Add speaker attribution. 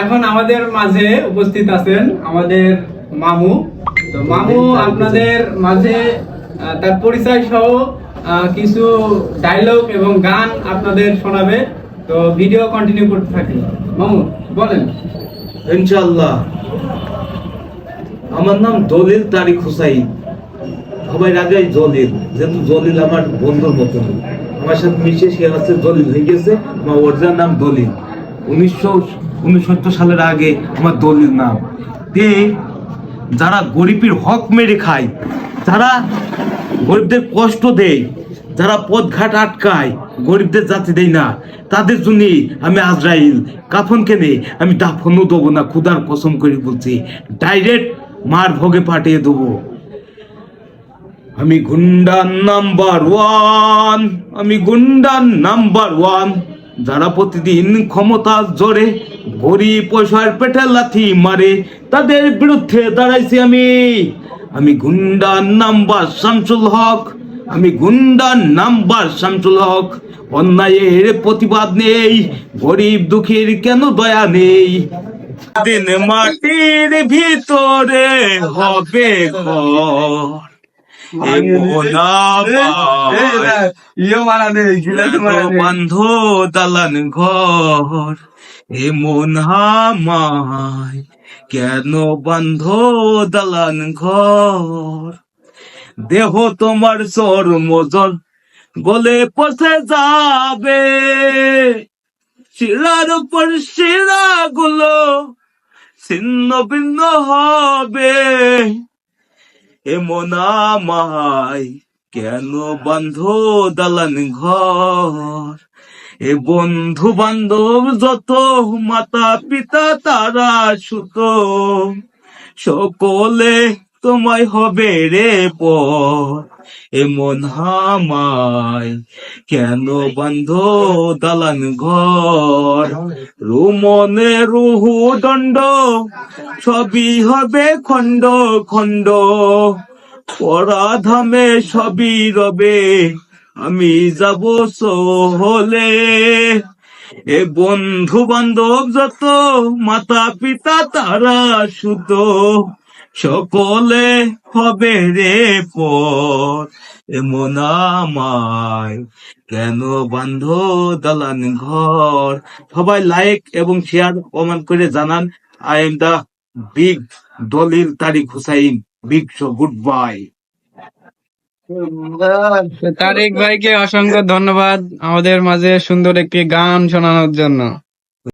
Speaker 1: এখন আমাদের মাঝে উপস্থিত আছেন আমাদের মামু। তো মামু, আপনাদের মাঝে তার পরিচয় সহ কিছু ডায়লগ এবং গান আপনাদের শোনাবে। তো ভিডিও কন্টিনিউ করতে থাকি। মামু, বলেন।
Speaker 2: ইনশাআল্লাহ। আমার নাম দলিল তারিক হুসাইন। সবাই আগে জলিল, যেহেতু জলিল আমার বন্ধুর মতো। আমার সাথে মিশে সে হচ্ছে দলিল হয়ে গেছে। আমার অরিজিনাল নাম দলিল উনিশশো উনসত্তর সালের আগে আমার দলিল নাম। তে যারা গরিবের হক মেরে খায়, যারা গরিবদের কষ্ট দেয়, যারা পথঘাট আটকায়, গরিবদের জাতি দেয় না, তাদের জন্য আমি আজরাইল। কাফন কেনে আমি দাফনও দেবো না খুদার কসম করে বলছি। ডাইরেক্ট মার ভোগে পাঠিয়ে দেবো। আমি গুন্ডার নাম্বার ওয়ান, আমি গুন্ডার নাম্বার ওয়ান। যারা প্রতিদিন ক্ষমতা জোরে, গরিব পয়সার পেটে লাথি মারে, তাদের বিরুদ্ধে দাঁড়াইছি আমি। আমি গুন্ডার নাম্বার শামসুল হক, আমি গুন্ডার নাম্বার শামসুল হক। অন্যায়ের প্রতিবাদ নেই, গরিব দুঃখীর কেন দয়া নেই? দিন মাটির ভিতরে হবে ঘর। বন্ধ দালান ঘর এ মন হামায় কেন বন্ধ দালান ঘর? দেহ তোমার সর মজল গলে পচে যাবে। শিরার উপর শিরা গুলো ছিন্ন ভিন্ন হবে। এমন আমায় কেন বন্ধ দালান ঘর? এ বন্ধু বান্ধব যত মাতা পিতা তারা সুত সকলে তোমায় হবে রে পর। এমন হামায় কেন বন্ধ দালান ঘর? রুমনে রুহু দণ্ড, সবই হবে খণ্ড খণ্ড। পরাধামে সবই রবে, আমি যাব সোহলে। এ বন্ধু বান্ধব যত মাতা পিতা তারা সুত সকলে হবে রে পর এমন আমায়। কেন বান্ধ দালান ঘর? সবাই লাইক এবং শেয়ার কমেন্ট করে জানান আই এম দা বিগ দলিল Tariq Hussain big show good bye
Speaker 1: Tarek ভাইকে অসংখ্য ধন্যবাদ আমাদের মাঝে সুন্দর একটি গান শোনানোর জন্য।